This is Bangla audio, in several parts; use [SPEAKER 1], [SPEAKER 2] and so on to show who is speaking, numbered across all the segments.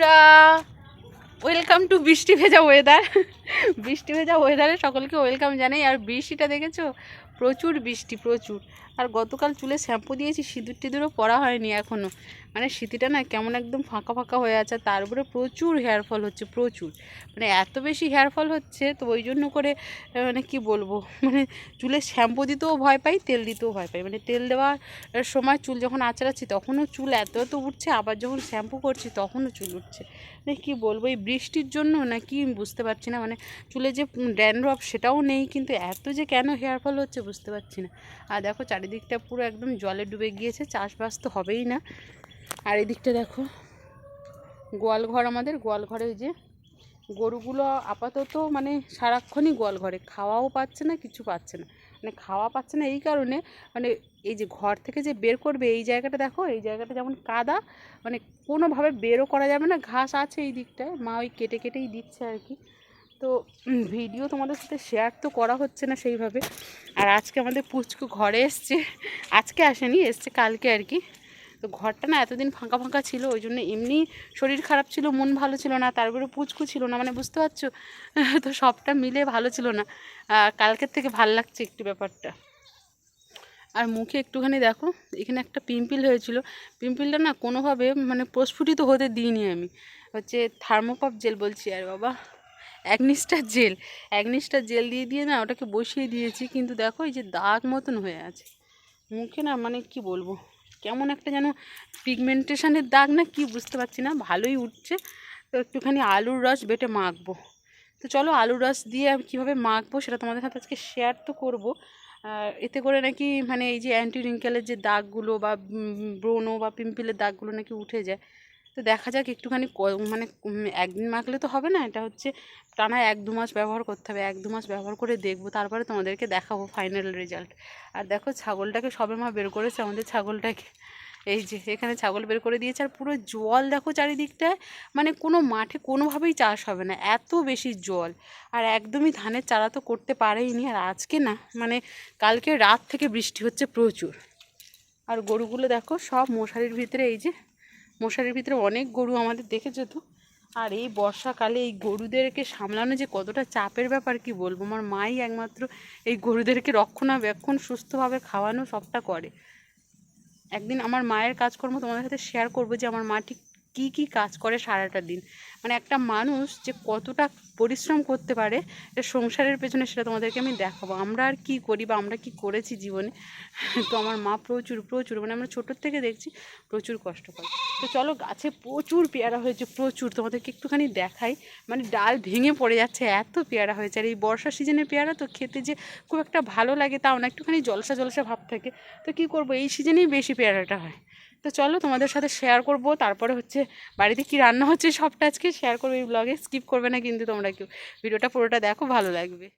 [SPEAKER 1] বন্ধুরা ওয়েলকাম টু বৃষ্টি ভেজা ওয়েদার বৃষ্টি ভেজা ওয়েদারে সকলকে ওয়েলকাম জানাই। আর বৃষ্টিটা দেখেছ? প্রচুর বৃষ্টি, প্রচুর। আর গতকাল চুলে শ্যাম্পু দিয়েছি, সিঁদুর টিঁদুরও পরা হয়নি এখনও মানে স্মৃতিটা না কেমন একদম ফাঁকা ফাঁকা হয়ে আছে তার উপরে প্রচুর হেয়ার ফল হচ্ছে, প্রচুর। মানে এত বেশি হেয়ার ফল হচ্ছে, তো ওই জন্য করে মানে কি বলব মানে চুলে শ্যাম্পু দিতেও ভয় পাই, তেল দিতেও ভয় পাই। মানে তেল দেওয়ার সময় চুল যখন আঁচড়াচ্ছি, তখনও চুল এত এত উঠছে, আবার যখন শ্যাম্পু করছি, তখনও চুল উঠছে। মানে কী বলব, এই বৃষ্টির জন্য না কি বুঝতে পারছি না মানে চুলে যে ড্যান্ড্রফ সেটাও নেই, কিন্তু এত যে কেন হেয়ার ফল হচ্ছে বুঝতে পারছি না। আর দেখো চারিদিকটা পুরো একদম জলে ডুবে গিয়েছে, চাষবাস তো হবেই না। আর এদিকটা দেখো, গোয়াল ঘর আমাদের। গোয়াল ঘরে ওই যে গরুগুলো আপাতত মানে সারাক্ষণই গোয়াল ঘরে। খাওয়াও পাচ্ছে না, কিছু পাচ্ছে না। মানে খাওয়া পাচ্ছে না এই কারণে মানে এই যে ঘর থেকে যে বের করবে এই জায়গাটা দেখো, এই জায়গাটা যেমন কাদা মানে কোনোভাবে বেরও করা যাবে না। ঘাস আছে এই দিকটায়, মা ওই কেটে কেটেই দিচ্ছে আর কি। তো ভিডিও তোমাদের সাথে শেয়ার তো করা হচ্ছে না সেইভাবে। আর আজকে আমাদের পুচকু ঘরে এসছে, আজকে আসেনি, এসছে কালকে আর কি। তো ঘরটা না এতদিন ফাঁকা ফাঁকা ছিল, ওই জন্য এমনি শরীর খারাপ ছিল, মন ভালো ছিল না তারপরে পুচকু ছিল না মানে বুঝতে পারছ? তো সবটা মিলে ভালো ছিল না। কালকের থেকে ভালো লাগছে একটু ব্যাপারটা। আর মুখে একটুখানি দেখো, এখানে একটা পিম্পিল হয়েছিল। পিম্পিলটা না কোনোভাবে মানে প্রস্ফুটিত হতে দিইনি আমি। হচ্ছে থার্মোকপ জেল বলছি, আর বাবা অ্যাগনিস্টার জেল। অ্যাগনিস্টার জেল দিয়ে দিয়ে না ওটাকে বসিয়ে দিয়েছি, কিন্তু দেখো এই যে দাগ মতন হয়ে আছে। মুখে না মানে কি বলব? কেমন একটা যেন পিগমেন্টেশনের দাগ না কি বুঝতে পারছি না, ভালোই উঠছে। তো একটুখানি আলুর রস বেটে মাখবো। তো চলো আলুর রস দিয়ে আমি কীভাবে মাখবো সেটা তোমাদের সাথে আজকে শেয়ার তো করব। এতে করে নাকি মানে এই যে অ্যান্টি রিঙ্কেলের যে দাগগুলো বা ব্রোনো বা পিম্পিলের দাগগুলো নাকি উঠে যায়। তো দেখা যাক একটুখানি মানে একদিন মাখলে তো হবে না, এটা হচ্ছে টানা এক দু মাস ব্যবহার করতে হবে, এক দু মাস ব্যবহার করে দেখব, তারপরে তোমাদেরকে দেখাবো ফাইনাল রেজাল্ট আর দেখো ছাগলটাকে সবে মা বের করেছে, আমাদের ছাগলটাকে, এই যে, এখানে ছাগল বের করে দিয়েছে, আর পুরো জল দেখো চারিদিকটায় মানে কোনো মাঠে কোনোভাবেই চাষ হবে না, এত বেশি জল। আর একদমই ধানের চারা তো করতে পারেইনি, আর আজকে না মানে কালকে রাত থেকে বৃষ্টি হচ্ছে প্রচুর। আর গরুগুলো দেখো সব মশারির ভিতরে, এই যে মশারির ভিতরে অনেক গরু আমাদের দেখেছে তো। আর এই বর্ষাকালে এই গরুদেরকে সামলানো যে কতটা চাপের ব্যাপার কি বলব? আমার মাই একমাত্র এই গরুদেরকে রক্ষণাবেক্ষণ সুস্থভাবে খাওয়ানো সবটা করে। একদিন আমার মায়ের কাজকর্ম তোমাদের সাথে শেয়ার করব যে আমার মা ঠিক কী কী কাজ করে সারাটা দিন। মানে একটা মানুষ যে কতটা পরিশ্রম করতে পারে, এটা সংসারের পেছনে সেটা তোমাদেরকে আমি দেখাবো। আমরা আর কী করি বা আমরা কি করেছি জীবনে? তো আমার মা প্রচুর প্রচুর মানে আমরা ছোটোর থেকে দেখছি প্রচুর কষ্ট করে। তো চলো গাছে প্রচুর পেয়ারা হয়েছে, প্রচুর। তোমাদেরকে একটুখানি দেখাই। মানে ডাল ভেঙে পড়ে যাচ্ছে, এত পেয়ারা হয়েছে। আর এই বর্ষা সিজনের পেয়ারা তো খেতে যে খুব একটা ভালো লাগে, তাও না, একটুখানি জলসা জলসা ভাব থাকে। তো কি করব? এই সিজনেই বেশি পেয়ারাটা হয়। তো চলো তোমাদের সাথে শেয়ার করব। তারপরে হচ্ছে বাড়িতে কি রান্না হচ্ছে সবটা আজকে শেয়ার করব। এই ব্লগে স্কিপ করবে না কিন্তু তোমরা কেউ ভিডিওটা পুরোটা দেখো, ভালো লাগবে।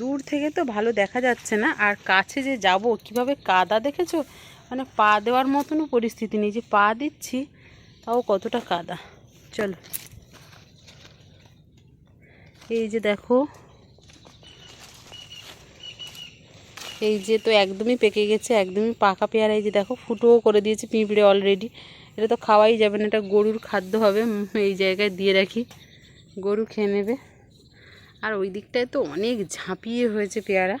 [SPEAKER 1] দূর থেকে তো ভালো দেখা যাচ্ছে না। আর কাছে যে যাব, কীভাবে কাদা দেখেছ? মানে পা দেওয়ার মতনও পরিস্থিতি নেই। যে পা দিচ্ছি, তাও কতটা কাদা। চলো। এই যে দেখো। এই যে তো একদমই পেকে গেছে, একদমই পাকা পেয়ারা। এই যে দেখো, ফুটোও করে দিয়েছে পিঁপড়ে অলরেডি এটা তো খাওয়াই যাবে না, এটা গরুর খাদ্য হবে। এই জায়গায় দিয়ে রাখি। গরু খেয়ে নেবে। আর ওই দিকটায় তো অনেক ঝাঁপিয়ে হয়েছে পেয়ারা।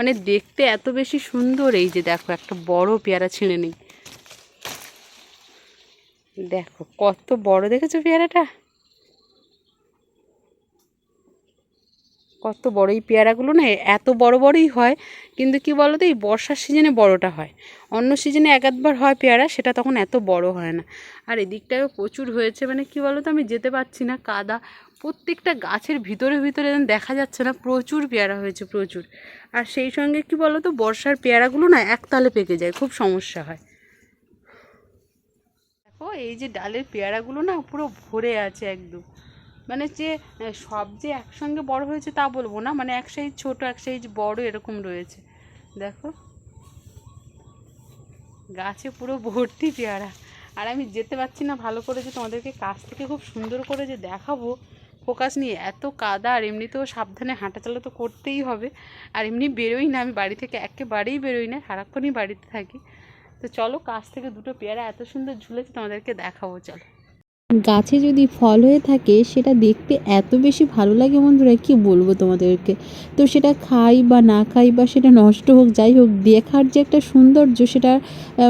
[SPEAKER 1] মানে দেখতে এত বেশি সুন্দর এই যে দেখো, একটা বড় পেয়ারা ছিঁড়ে নেই। দেখো কত বড় দেখেছ পেয়ারাটা? কত বড় এই পেয়ারাগুলো না, এত বড় বড়ই হয়। কিন্তু কি বলো তো এই বর্ষার সিজনে বড়টা হয়। অন্য সিজনে এক আধবার হয় পেয়ারা, সেটা তখন এত বড় হয় না। আর এদিকটায়ও প্রচুর হয়েছে মানে কি বলো তো আমি যেতে পারছি না, কাদা। প্রত্যেকটা গাছের ভিতরে ভিতরে দেখা যাচ্ছে না, প্রচুর পেয়ারা হয়েছে, প্রচুর। আর সেই সঙ্গে কি বলো তো বর্ষার পেয়ারাগুলো না একতালে পেকে যায়, খুব সমস্যা হয়। দেখো, এই যে ডালের পেয়ারাগুলো না পুরো ভরে আছে একদম। মানে যে সব যে একসঙ্গে বড় হয়েছে তা বলব না মানে এক সাইজ ছোট, এক সাইজ বড় এরকম রয়েছে। দেখো।
[SPEAKER 2] গাছে পুরো ভর্তি পেয়ারা। আর আমি যেতে পারছি না ভালো করে যে তোমাদেরকে কাছ থেকে খুব সুন্দর করে যে দেখাবো, ফোকাস নিয়ে। এত কাদা, আর এমনিতেও সাবধানে হাঁটা হাঁটাচলা তো করতেই হবে। আর এমনি বেরোই না, আমি বাড়ি থেকে একেবারেই বেরোই না, সারাক্ষণই বাড়িতে থাকি। তো চলো, কাছ থেকে দুটো পেয়ারা এত সুন্দর ঝুলেছে তোমাদেরকে দেখাবো, চলো।
[SPEAKER 1] গাছে যদি ফল হয়ে থাকে, সেটা দেখতে এত বেশি ভালো লাগে বন্ধুরা, কি বলব তোমাদেরকে? তো সেটা খাই বা না খাই বা সেটা নষ্ট হোক, যাই হোক, দেখার যে একটা সৌন্দর্য, সেটা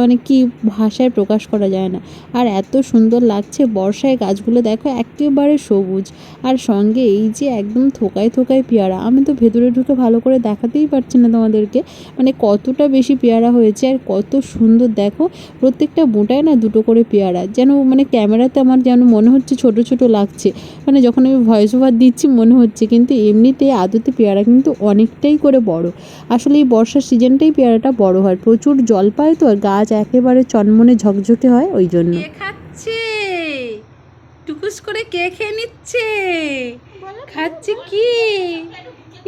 [SPEAKER 1] মানে কি ভাষায় প্রকাশ করা যায় না। আর এত সুন্দর লাগছে বর্ষায় গাছগুলো, দেখো একেবারে সবুজ। আর সঙ্গে এই যে একদম থোকায় থোকায় পেয়ারা, আমি তো ভেতরে ঢুকে ভালো করে দেখাতেই পারছি না তোমাদেরকে মানে কতটা বেশি পেয়ারা হয়েছে আর কত সুন্দর, দেখো প্রত্যেকটা বোঁটায় না দুটো করে পেয়ারা, যেন মানে ক্যামেরাতে আমার যেন মনে হচ্ছে ছোট ছোট লাগছে? মানে যখন আমি ভয়েস ওভার দিচ্ছি মনে হচ্ছে কিন্তু এমনিতে আদতে পেয়ারা কিন্তু অনেকটাই করে বড়। আসলে এই বর্ষার সিজনটাই পেয়ারাটা বড় হয়। প্রচুর জল পায় তো আর গাছ একেবারে চনমনে ঝকঝকে হয় ওই জন্য।
[SPEAKER 2] খাচ্ছে? টুকুস করে কে খেয়ে নিচ্ছে? খাচ্ছে কি?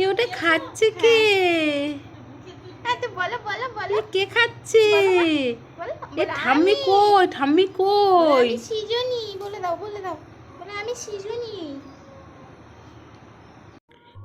[SPEAKER 2] এ ওটা খাচ্ছে কে?
[SPEAKER 3] হ্যাঁ। তো বলো বলো বলো।
[SPEAKER 2] কে খাচ্ছে? এ ঠাম্মি কই? ঠাম্মি কই?
[SPEAKER 3] সৃজনী। বলে দাও বলে দাও। বলে আমি সৃজনী।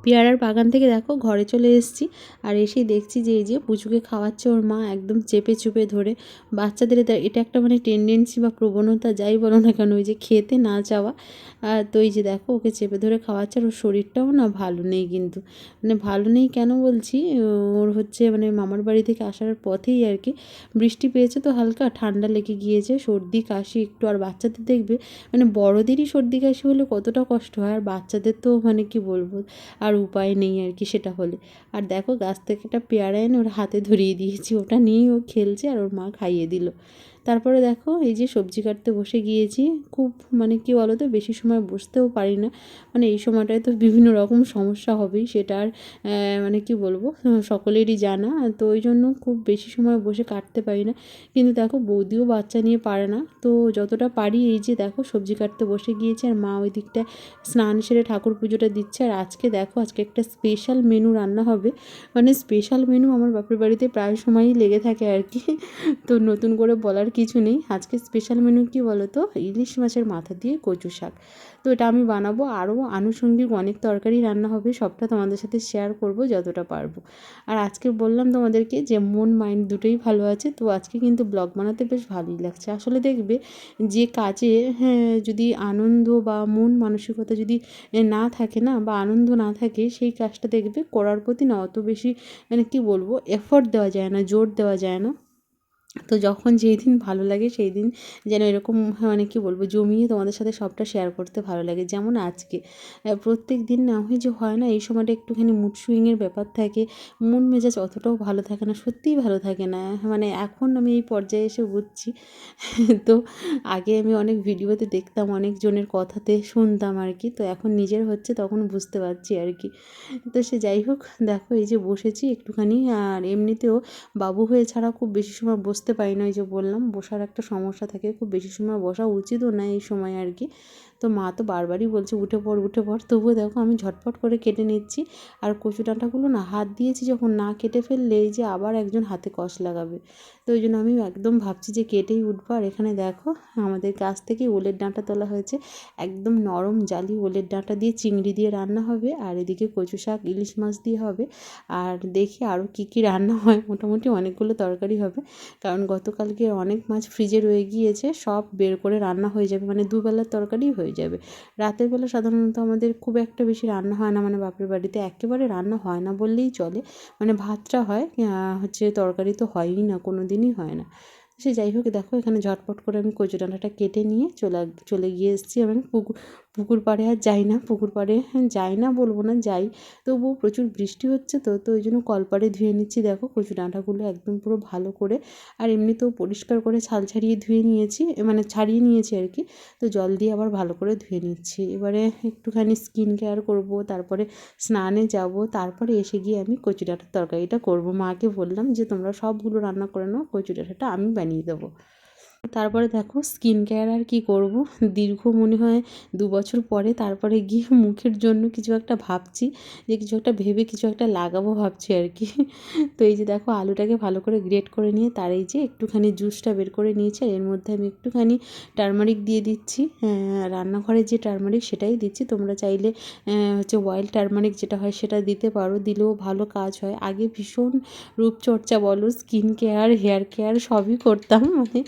[SPEAKER 1] পেয়ারার বাগান থেকে দেখো ঘরে চলে এসেছি আর এসেই দেখছি যে এই যে পুচুকে খাওয়াচ্ছে ওর মা একদম চেপে চুপে ধরে। বাচ্চাদের এটা- একটা মানে টেন্ডেন্সি বা প্রবণতা যাই বলো না কেন, ওই যে খেতে না চাওয়া। আর তো এই যে দেখো ওকে চেপে ধরে খাওয়াচ্ছে আর ওর শরীরটাও না ভালো নেই কিন্তু। মানে ভালো নেই কেন বলছি? ওর হচ্ছে মানে মামার বাড়ি থেকে আসার পথেই আর কি। বৃষ্টি পেয়েছে তো হালকা, ঠান্ডা লেগে গিয়েছে, সর্দি, কাশি একটু। আর বাচ্চাদের দেখবে মানে বড়দেরই সর্দি, কাশি হলে কতটা কষ্ট হয়। আর বাচ্চাদের তো মানে কি বলব? আর উপায় নেই আর কি সেটা হলে। আর দেখো গাছ থেকে একটা পেয়ারা এনে ওর হাতে ধরিয়ে দিয়েছি, ওটা নিয়েই ও খেলছে আর ওর মা খাইয়ে দিল। তারপরে দেখো, এই যে সবজি কাটতে বসে গিয়েছি। খুব মানে কি বলো তো বেশি সময় বসতেও পারি না। মানে এই সময়টায় তো বিভিন্ন রকম সমস্যা হবেই, সেটা আর মানে কি বলব, সকলেরই জানা। তো ওই জন্য খুব বেশি সময় বসে কাটতে পারি না। কিন্তু দেখো, বৌদিও বাচ্চা নিয়ে পারে না। তো যতটা পারি, এই যে দেখো, সবজি কাটতে বসে গিয়েছে, আর মা ওই দিকটা স্নান সেরে ঠাকুর পুজোটা দিচ্ছে। আর আজকে দেখো, আজকে একটা স্পেশাল মেনু রান্না হবে। মানে স্পেশাল মেনু আমার বাপের বাড়িতে প্রায় সময়ই লেগে থাকে আর কি। তো নতুন করে বলার কিছু নেই। আজকে স্পেশাল মেনু কি বলো তো ইলিশ মাছের মাথা দিয়ে কচু শাক। তো এটা আমি বানাবো। আরও আনুষঙ্গিক অনেক তরকারি রান্না হবে। সবটা তোমাদের সাথে শেয়ার করব যতটা পারব। আর আজকে বললাম তোমাদেরকে যে মন মাইন্ড দুটোই ভালো আছে। তো আজকে কিন্তু ব্লগ বানাতে বেশ ভালোই লাগছে। আসলে দেখবে যে কাজে হ্যাঁ যদি আনন্দ বা মন মানসিকতা যদি না থাকে না বা আনন্দ না থাকে, সেই কাজটা দেখবে করার প্রতি না অত বেশি মানে কি বলব এফোর্ট দেওয়া যায় না, জোর দেওয়া যায় না। তো যখন যেই দিন ভালো লাগে সেই দিন যেন এরকম মানে কি বলব, জমিয়ে তোমাদের সাথে সবটা শেয়ার করতে ভালো লাগে। যেমন আজকে প্রত্যেক দিন না হয় যে হয় না, এই সময়টা একটুখানি মুড সুইংয়ের ব্যাপার থাকে, মন মেজাজ অতটাও ভালো থাকে না, সত্যিই ভালো থাকে না। মানে এখন আমি এই পর্যায়ে এসে বুঝছি, তো আগে আমি অনেক ভিডিওতে দেখতাম অনেকজনের কথাতে শুনতাম আর কি, তো এখন নিজের হচ্ছে তখন বুঝতে পারছি আর কি। তো সে যাই হোক, দেখো এই যে বসেছি একটুখানি, আর এমনিতেও বাবু হয়ে ছাড়া খুব বেশি সময় বসতে পারি না ওই যে বললাম, বসার একটা সমস্যা থাকে, খুব বেশি সময় বসা উচিতও না এই সময় আর কি। তো মা তো বারবারই বলছে, উঠে পড় উঠে পড়। তবুও দেখো আমি ঝটপট করে কেটে নিচ্ছি। আর কচু ডাঁটাগুলো না হাত দিয়েছি যখন, না কেটে ফেললে এই যে আবার একজন হাতে কষ লাগাবে। তো ওই জন্য আমি একদম ভাবছি যে কেটেই উঠবো। আর এখানে দেখো, আমাদের গাছ থেকে ওলের ডাঁটা তোলা হয়েছে। একদম নরম জালি ওলের ডাঁটা দিয়ে চিংড়ি দিয়ে রান্না হবে, আর এদিকে কচু শাক, ইলিশ মাছ দিয়ে হবে। আর দেখি আরও কী কী রান্না হয়। মোটামুটি অনেকগুলো তরকারি হবে। কারণ গতকালকে অনেক মাছ ফ্রিজে রয়ে গিয়েছে, সব বের করে রান্না হয়ে যাবে মানে দুবেলার তরকারি হয়ে যাবে। রাতের বেলা সাধারণত আমাদের খুব একটা বেশি রান্না হয় না মানে বাপের বাড়িতে একেবারে রান্না হয় না বললেই চলে মানে ভাতটা হয় হচ্ছে তরকারি তো হয়ই না কোনো দিনই হয় না। সে যাই হোক, দেখো এখানে ঝটপট করে আমি কচু ডাঁটাটা কেটে নিয়ে চলে চলে গিয়ে এসেছি আমি পুকুর পুকুর পাড়ে আর যাই না পুকুর পাড়ে হ্যাঁ, যাই না বলব না যাই। তবুও প্রচুর বৃষ্টি হচ্ছে তো তো ওই জন্য কলপাড়ে ধুয়ে নিচ্ছি। দেখো কচু ডাঁটাগুলো একদম পুরো ভালো করে আর এমনিতেও পরিষ্কার করে ছাল ছাড়িয়ে ধুয়ে নিয়েছি মানে ছাড়িয়ে নিয়েছি আর কি। তো জল দিয়ে আবার ভালো করে ধুয়ে নিচ্ছি। এবারে একটুখানি স্কিন কেয়ার করব তারপরে স্নানে যাব তারপরে এসে গিয়ে আমি কচু ডাঁটার তরকারিটা করব। মাকে বললাম যে তোমরা সবগুলো রান্না করে নাও কচু ডাঁটাটা আমি বানিয়ে দেবো। তারপরে দেখো স্কিন কেয়ার আর কি করব। দীর্ঘ মনে হয় দু বছর পরে তারপরে গিয়ে মুখের জন্য কিছু একটা ভাবছি, যে কিছু একটা ভেবে কিছু একটা লাগাবো ভাবছি আর কি। তো এই যে দেখো আলুটাকে ভালো করে গ্রেট করে নিয়ে তার এই যে একটুখানি জুসটা বের করে নিয়েছি আর এর মধ্যে আমি একটুখানি টারমারিক দিয়ে দিচ্ছি। রান্নাঘরের যে টারমারিক সেটাই দিচ্ছি। তোমরা চাইলে হচ্ছে ওয়াইল্ড টারমারিক যেটা হয় সেটা দিতে পারো। দিলেও ভালো কাজ হয়। আগে ভীষণ রূপচর্চা বলো স্কিন কেয়ার হেয়ার কেয়ার সবই করতাম। মানে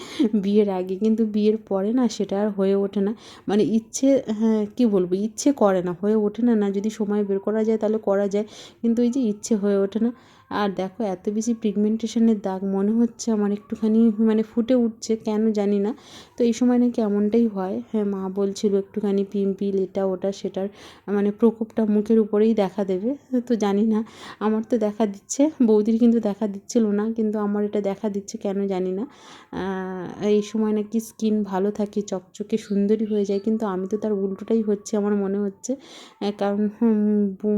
[SPEAKER 1] বিয়ের আগে, কিন্তু বিয়ের পরে না সেটা আর হয়ে ওঠে না। মানে ইচ্ছে হ্যাঁ কী বলব? ইচ্ছে করে না, হয়ে ওঠে না। না যদি সময় বের করা যায় তাহলে করা যায়। কিন্তু ওই যে ইচ্ছে হয়ে ওঠে না আর দেখো এত বেশি পিগমেন্টেশনের দাগ, মনে হচ্ছে আমার একটুখানি মানে ফুটে উঠছে, কেন জানি না। তো এই সময় নাকি এমনটাই হয়। হ্যাঁ মা বলছিল একটুখানি পিম্পিল, এটা, ওটা, সেটার মানে প্রকোপটা মুখের উপরেই দেখা দেবে। তো জানি না, আমার তো দেখা দিচ্ছে, বৌদির কিন্তু দেখা দিচ্ছিল না, কিন্তু আমার এটা দেখা দিচ্ছে, কেন জানি না। এই সময় নাকি স্কিন ভালো থাকে, চকচকে সুন্দরী হয়ে যায়, কিন্তু আমি তো তার উল্টোটাই হচ্ছে, আমার মনে হচ্ছে। কারণ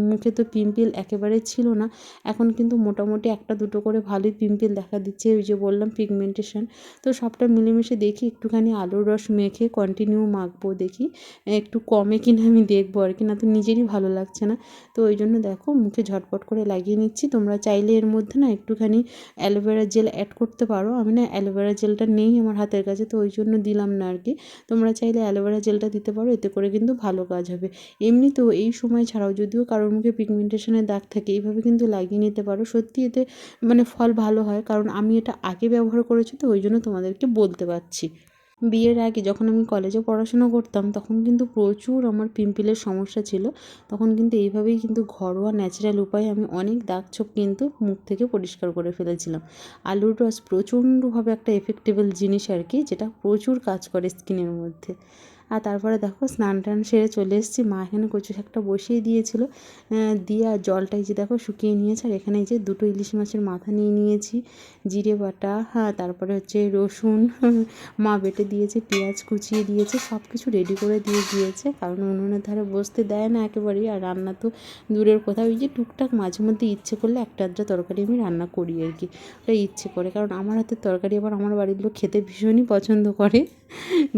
[SPEAKER 1] মুখে তো পিম্পল একেবারে ছিল না, এখন কিন্তু মোটামুটি একটা, দুটো করে ভালোই পিম্পল দেখা দিচ্ছে। ওই যে বললাম পিগমেন্টেশন তো সবটা মিলেমিশে দেখি, একটুখানি আলুর রস মেখে কন্টিনিউ মাখবো দেখি। একটু কমে কিনা আমি দেখব আর কি, না তো নিজেরই ভালো লাগছে না। তো ওই জন্য দেখো, মুখে ঝটপট করে লাগিয়ে নিচ্ছি। তোমরা চাইলে এর মধ্যে না একটুখানি অ্যালোভেরা জেল অ্যাড করতে পারো। আমি না অ্যালোভেরা জেলটা নেই আমার হাতের কাছে, তো ওই জন্য দিলাম না আর কি। তোমরা চাইলে অ্যালোভেরা জেলটা দিতে পারো, এতে করে কিন্তু ভালো কাজ হবে। এমনিতেও এই সময় ছাড়াও যদিও কারোর মুখে পিগমেন্টেশনের দাগ থাকে, এইভাবে কিন্তু লাগিয়ে নিতে পারো। সত্যি এতে মানে ফল ভালো হয়, কারণ আমি এটা আগে ব্যবহার করেছি তো ওই জন্য তোমাদেরকে বলতে পারছি। বিয়ের আগে যখন আমি কলেজে পড়াশুনো করতাম, তখন কিন্তু প্রচুর আমার পিম্পলের সমস্যা ছিল। তখন কিন্তু এইভাবেই কিন্তু ঘরোয়া ন্যাচারাল উপায়ে আমি অনেক দাগ ছোপ কিন্তু মুখ থেকে পরিষ্কার করে ফেলেছিলাম। আলুর রস প্রচণ্ডভাবে একটা এফেক্টেবল জিনিস আর কি, যেটা প্রচুর কাজ করে স্কিনের মধ্যে। আর তারপরে দেখো স্নান টান সেরে চলে এসেছি। মা এখানে কচু শাকটা বসিয়ে দিয়েছিল। দিয়ে আর জলটা এই যে দেখো শুকিয়ে নিয়েছে। আর এখানে যে দুটো ইলিশ মাছের মাথা নিয়ে নিয়েছি। জিরে বাটা হ্যাঁ তারপরে হচ্ছে রসুন। মা বেটে দিয়েছে, পেঁয়াজ কুচিয়ে দিয়েছে সব কিছু রেডি করে দিয়ে দিয়েছে। কারণ উনুনের ধারে বসতে দেয় না একেবারেই। আর রান্না তো দূরের কথা। ওই যে টুকটাক মাঝে মধ্যে ইচ্ছে করলে একটা আধটা তরকারি আমি রান্না করি আর কি। ওটা ইচ্ছে করে। কারণ আমার হাতের তরকারি আবার আমার বাড়ির লোক খেতে ভীষণই পছন্দ করে।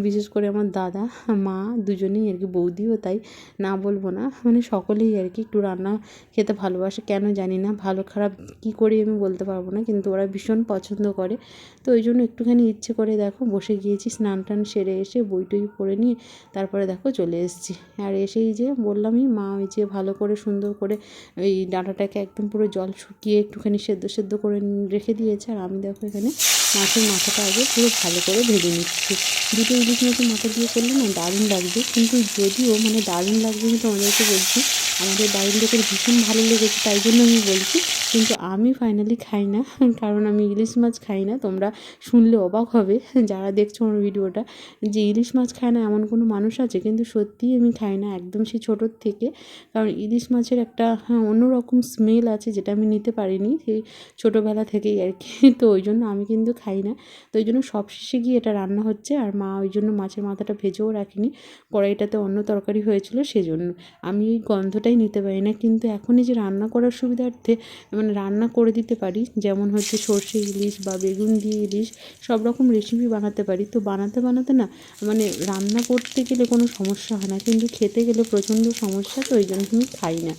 [SPEAKER 1] বিশেষ করে আমার দাদা, মা দুজনেই আর কি বৌদিও তাই, না বলব না। মানে সকলেই আর কি একটু রান্না খেতে ভালোবাসে, কেন জানি না, ভালো খারাপ কী করি আমি বলতে পারব না, কিন্তু ওরা ভীষণ পছন্দ করে। তো ওই জন্য একটুখানি ইচ্ছে করে দেখো, বসে গিয়েছি, স্নান টান সেরে এসে বই টই পড়ে নিয়ে তারপরে দেখো চলে এসেছি। আর এসেই যে বললামই, মা ওই যে ভালো করে সুন্দর করে ওই ডাঁটাটাকে একদম পুরো জল শুকিয়ে একটুখানি সেদ্ধ সেদ্ধ করে রেখে দিয়েছে। আর আমি দেখো এখানে মাছের মাথাটা আগে পুরো ভালো করে ভেজে নিচ্ছি। দুটো ইলিশ মাছের মাথা দিয়ে করলে না দারুণ লাগবে। কিন্তু যদিও মানে দারুণ লাগবে আমি তোমাদেরকে বলছি, আমাদের বাড়ির লোকের ভীষণ ভালো লেগেছে, তাই জন্য আমি বলছি। কিন্তু আমি ফাইনালি খাই না, কারণ আমি ইলিশ মাছ খাই না, তোমরা শুনলে অবাক হবে, যারা দেখছ আমার ভিডিওটা, যে ইলিশ মাছ খায় না এমন কোনো মানুষ আছে, কিন্তু সত্যিই আমি খাই না একদম সেই ছোটোর থেকে। কারণ ইলিশ মাছের একটা হ্যাঁ অন্যরকম স্মেল আছে যেটা আমি নিতে পারিনি, সেই ছোটোবেলা থেকেই আর কি। তো ওই জন্য আমি কিন্তু খাই না। তো ওই জন্য সব শেষে গিয়ে এটা রান্না হচ্ছে আর মা ওই জন্য মাছের মাথাটা ভেজেও রাখেনি। কড়াইটাতে অন্য তরকারি হয়েছিল সেজন্য। আমি ওই গন্ধটাই নিতে পারি না। কিন্তু এখন এই যে রান্না করার সুবিধার্থে মানে রান্না করে দিতে পারি। যেমন হচ্ছে সর্ষে ইলিশ বা বেগুন দিয়ে ইলিশ সব রকম রেসিপি বানাতে পারি। তো বানাতে বানাতে না মানে রান্না করতে গেলে কোনো সমস্যা হয় না। কিন্তু খেতে গেলে প্রচণ্ড সমস্যা। তো ওই জন্য আমি খাই না।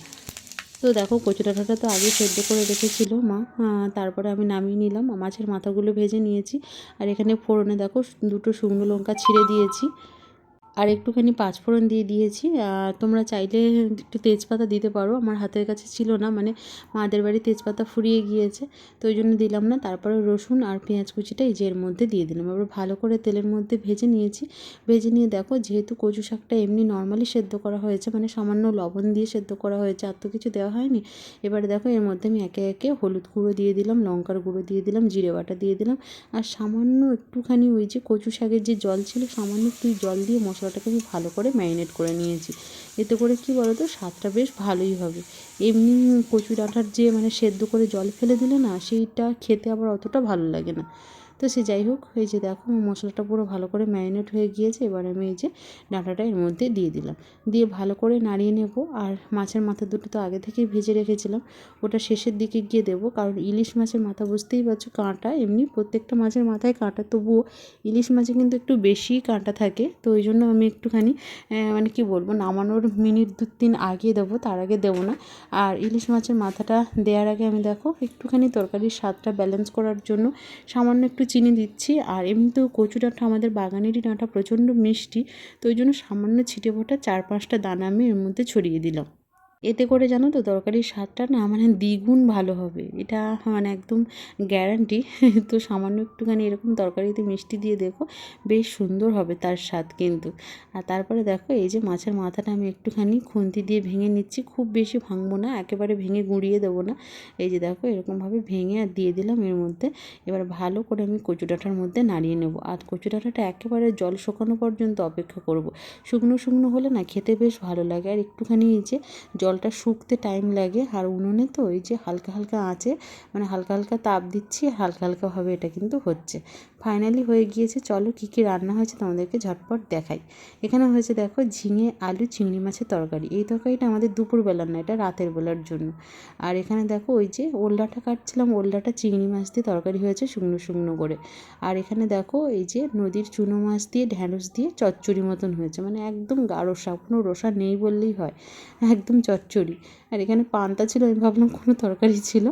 [SPEAKER 1] তো দেখো কচু ডাঁটাটা তো আগে সেদ্ধ করে রেখেছিল মা। তারপরে আমি নামিয়ে নিলাম। মাছের মাথাগুলো ভেজে নিয়েছি। আর এখানে ফোড়নে দেখো দুটো শুকনো লঙ্কা ছিঁড়ে দিয়েছি। আর একটুখানি পাঁচফোড়ন দিয়ে দিয়েছি। তোমরা চাইলে একটু তেজপাতা দিতে পারো। আমার হাতের কাছে ছিল না মানে মাদের বাড়ি তেজপাতা ফুরিয়ে গিয়েছে, তো ওই জন্য দিলাম না। তারপরে রসুন আর পেঁয়াজ কুচিটা এই যে এর মধ্যে দিয়ে দিলাম। এবার ভালো করে তেলের মধ্যে ভেজে নিয়েছি। ভেজে নিয়ে দেখো, যেহেতু কচু শাকটা এমনি নর্মালি সেদ্ধ করা হয়েছে মানে সামান্য লবণ দিয়ে সেদ্ধ করা হয়েছে, আর তো কিছু দেওয়া হয়নি। এবারে দেখো, এর মধ্যে আমি একে একে হলুদ গুঁড়ো দিয়ে দিলাম, লঙ্কার গুঁড়ো দিয়ে দিলাম, জিরে বাটা দিয়ে দিলাম। আর সামান্য একটুখানি ওই যে কচু শাকের যে জল ছিল, সামান্য একটু জল দিয়ে মশলাটাকে আমি ভালো করে ম্যারিনেট করে নিয়েছি। এতে করে কি বলো তো স্বাদটা বেশ ভালোই হবে। এমনি কচু ডাঁটার যে মানে সেদ্ধ করে জল ফেলে দিলে না, সেইটা খেতে আবার অতটা ভালো লাগে না। তো সে যাই হোক, এই যে দেখো মশলাটা পুরো ভালো করে ম্যারিনেট হয়ে গিয়েছে, এবার আমি এই যে ডাঁটাটা এর মধ্যে দিয়ে দিলাম। দিয়ে ভালো করে নাড়িয়ে নেব, আর মাছের মাথা দুটো তো আগে থেকেই ভেজে রেখেছিলাম, ওটা শেষের দিকে গিয়ে দেবো, কারণ ইলিশ মাছের মাথা বুঝতেই পারছ কাঁটা, এমনি প্রত্যেকটা মাছের মাথায় কাঁটা, তবুও ইলিশ মাছে কিন্তু একটু বেশিই কাঁটা থাকে, তো ওই জন্য আমি একটুখানি মানে কি বলব, নামানোর মিনিট দু তিন আগে দেবো, তার আগে দেবো না। আর ইলিশ মাছের মাথাটা দেওয়ার আগে আমি দেখো একটুখানি তরকারির স্বাদটা ব্যালেন্স করার জন্য সামান্য একটু চিনি দিচ্ছি, আর এমনিতেও কচু ডাঁটা আমাদের বাগানেরই ডাঁটা প্রচণ্ড মিষ্টি, তো ওই জন্য সামান্য ছিটে ফোটা চার পাঁচটা দানা আমি এর মধ্যে ছড়িয়ে দিলাম। এতে করে জানো তো তরকারির স্বাদটা না মানে দ্বিগুণ ভালো হবে। এটা মানে একদম গ্যারান্টি তো সামান্য একটুখানি এরকম তরকারিতে মিষ্টি দিয়ে দেখো, বেশ সুন্দর হবে তার স্বাদ কিন্তু। আর তারপরে দেখো এই যে মাছের মাথাটা আমি একটুখানি খুন্তি দিয়ে ভেঙে নিচ্ছি, খুব বেশি ভাঙবো না, একেবারে ভেঙে গুঁড়িয়ে দেবো না। এই যে দেখো এরকমভাবে ভেঙে আর দিয়ে দিলাম এর মধ্যে। এবার ভালো করে আমি কচু ডাঁটার মধ্যে নাড়িয়ে নেব। আর কচু ডাঁটাটা একেবারে জল শুকানো পর্যন্ত অপেক্ষা করব। শুকনো শুকনো হলে না খেতে বেশ ভালো লাগে। আর একটুখানি এই যে জলটা শুকতে টাইম লাগে। আর উনুনে তো ওই যে হালকা হালকা আঁচে মানে হালকা হালকা তাপ দিচ্ছি হালকা হালকাভাবে এটা কিন্তু হচ্ছে। ফাইনালি হয়ে গিয়েছে। চলো কী কী রান্না হয়েছে তোমাদেরকে ঝটপট দেখাই। এখানে হয়েছে দেখো ঝিঙে, আলু, চিংড়ি মাছের তরকারি। এই তরকারিটা আমাদের দুপুরবেলার না, এটা রাতের বেলার জন্য। আর এখানে দেখো ওই যে ওলডাটা কাটছিলাম, ওলডাটা চিংড়ি মাছ দিয়ে তরকারি হয়েছে শুকনো শুকনো করে। আর এখানে দেখো এই যে নদীর চুনো মাছ দিয়ে, ঢ্যাঁড়স দিয়ে চচ্চড়ি মতন হয়েছে। মানে একদম গাঢ়সা কোনো রসা নেই বললেই হয়, একদম চচ্চড়ি। আর এখানে পান্তা ছিল, আমি ভাবলাম কোনো তরকারি ছিল।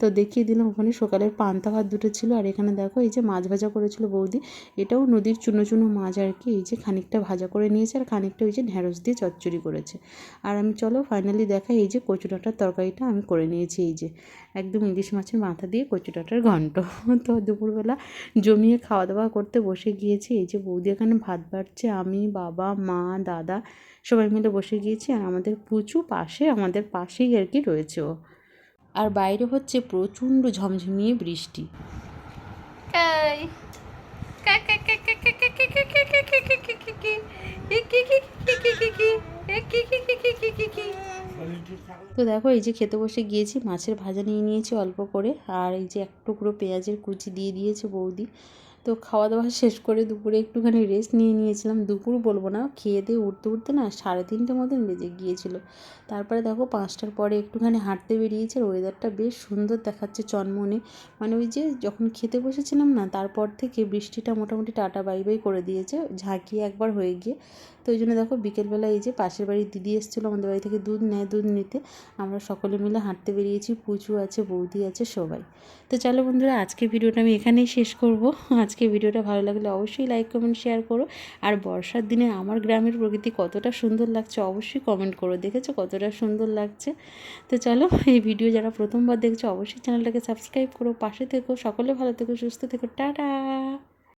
[SPEAKER 1] তো দেখিয়ে দিলাম ওখানে সকালের পান্তা ভাত দুটো ছিল, আর এখানে দেখো এই যে মাছ ভাজা করেছিল বৌদি। এটাও নদীর চুনো চুনো মাছ আর কি, এই যে খানিকটা ভাজা করে নিয়েছে আর খানিকটা ওই যে ঢ্যাঁড়স দিয়ে চচ্চড়ি করেছে। আর আমি চলো ফাইনালি দেখাই এই যে কচু ডাঁটার তরকারিটা আমি করে নিয়েছি, এই যে একদম ইলিশ মাছের মাথা দিয়ে কচু ডাঁটার ঘন্ট। তো দুপুরবেলা জমিয়ে খাওয়া দাওয়া করতে বসে গিয়েছি, এই যে বৌদি এখানে ভাত বাড়ছে, আমি, বাবা, মা, দাদা সবাই মিলে বসে গিয়েছি, আর আমাদের পুচু পাশে, আমাদের পাশেই আর কি রয়েছে ও। আর বাইরে হচ্ছে প্রচণ্ড ঝমঝমিয়ে বৃষ্টি তো দেখো এই যে খেতে বসে গিয়েছি মাছের ভাজা নিয়ে নিয়েছি অল্প করে আর এই যে এক টুকরো পেঁয়াজের কুচি দিয়ে দিয়েছে বৌদি তো খাওয়া দাওয়া শেষ করে দুপুরে একটুখানি রেস্ট নিয়ে নিয়েছিলাম। দুপুর বলব না খেয়ে দিয়ে উঠতে উঠতে না সাড়ে তিনটে মতন বেজে গিয়েছিল। তারপরে দেখো পাঁচটার পরে একটুখানি হাঁটতে বেরিয়েছে ওয়েদারটা বেশ সুন্দর দেখাচ্ছে চনমনে। মানে ওই যে যখন খেতে বসেছিলাম না, তারপর থেকে বৃষ্টিটা মোটামুটি টাটা বাই বাই করে দিয়েছে, ঝাঁকিয়ে একবার হয়ে গিয়ে। তো ওই জন্য দেখো বিকেলবেলা এই যে পাশের বাড়ির দিদি এসেছিল, আমাদের বাড়ি থেকে দুধ নেয়, দুধ নিতে। আমরা সকলে মিলে হাঁটতে বেরিয়েছি পুচু আছে, বৌদি আছে, সবাই। তো চলো বন্ধুরা আজকে ভিডিওটা আমি এখানেই শেষ করব। আজকে ভিডিওটা ভালো লাগলে অবশ্যই লাইক, কমেন্ট, শেয়ার করো। আর বর্ষার দিনে আমার গ্রামের প্রকৃতি কতটা সুন্দর লাগছে অবশ্যই কমেন্ট করো, দেখেছ কতটা সুন্দর লাগছে? তো চলো, এই ভিডিও যারা প্রথমবার দেখছ, অবশ্যই চ্যানেলটাকে সাবস্ক্রাইব করো, পাশে থেকো, সকলে ভালো থেকো, সুস্থ থেকো, টাটা!